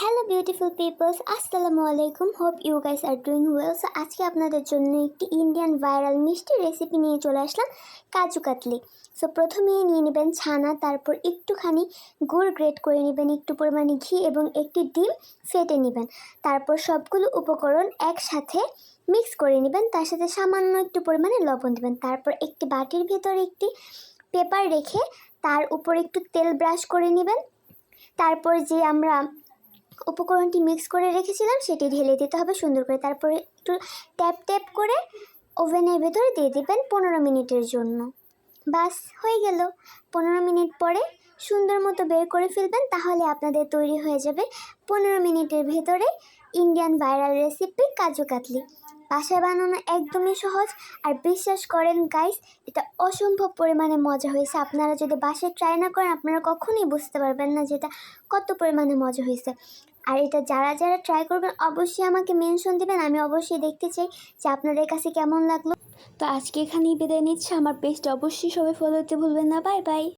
Hello beautiful peoples আসসালামু আলাইকুম hope you guys are doing well so আজকে আপনাদের জন্য একটি ইন্ডিয়ান ভাইরাল মিষ্টি রেসিপি নিয়ে চলে আসলাম কাজু কাতলি। সো প্রথমেই নিয়ে নেবেন ছানা, তারপর একটুখানি গুড় গ্রেট করে নেবেন, একটু পরিমাণে ঘি এবং একটি ডিম ফেটে নেবেন। তারপর সবগুলো উপকরণ একসাথে মিক্স করে নেবেন, তার সাথে সামান্য একটু পরিমাণে লবণ দেবেন। তারপর একটি বাটির ভেতরে একটি পেপার রেখে তার উপর একটু তেল ব্রাশ করে নেবেন। তারপর যে আমরা উপকরণটি মিক্স করে রেখেছিলাম, সেটি ঢেলে দিতে হবে সুন্দর করে। তারপরে একটু ট্যাপ ট্যাপ করে ওভেনের ভেতরে দিয়ে দেবেন পনেরো মিনিটের জন্য। বাস, হয়ে গেল। পনেরো মিনিট পরে সুন্দর মতো বের করে ফেলবেন, তাহলে আপনাদের তৈরি হয়ে যাবে পনেরো মিনিটের ভেতরে Indian viral recipe kaju katli. বাসায় বানানো একদমই সহজ, আর বিশ্বাস করেন গাইস এটা অসম্ভব পরিমাণে মজা হয়েছে। আপনারা যদি বাসায় ট্রাই না করেন, আপনারা কখনোই বুঝতে পারবেন না যে এটা কত পরিমাণে মজা হয়েছে। আর এটা যারা যারা ট্রাই করবেন, অবশ্যই আমাকে মেনশন দেবেন। আমি অবশ্যই দেখতে চাই যে আপনাদের কাছে কেমন লাগল। তো আজকে এখানেই বিদায় নিচ্ছে। আমার পেজটা অবশ্যই সবাই ফলো করতে ভুলবেন না। Bye bye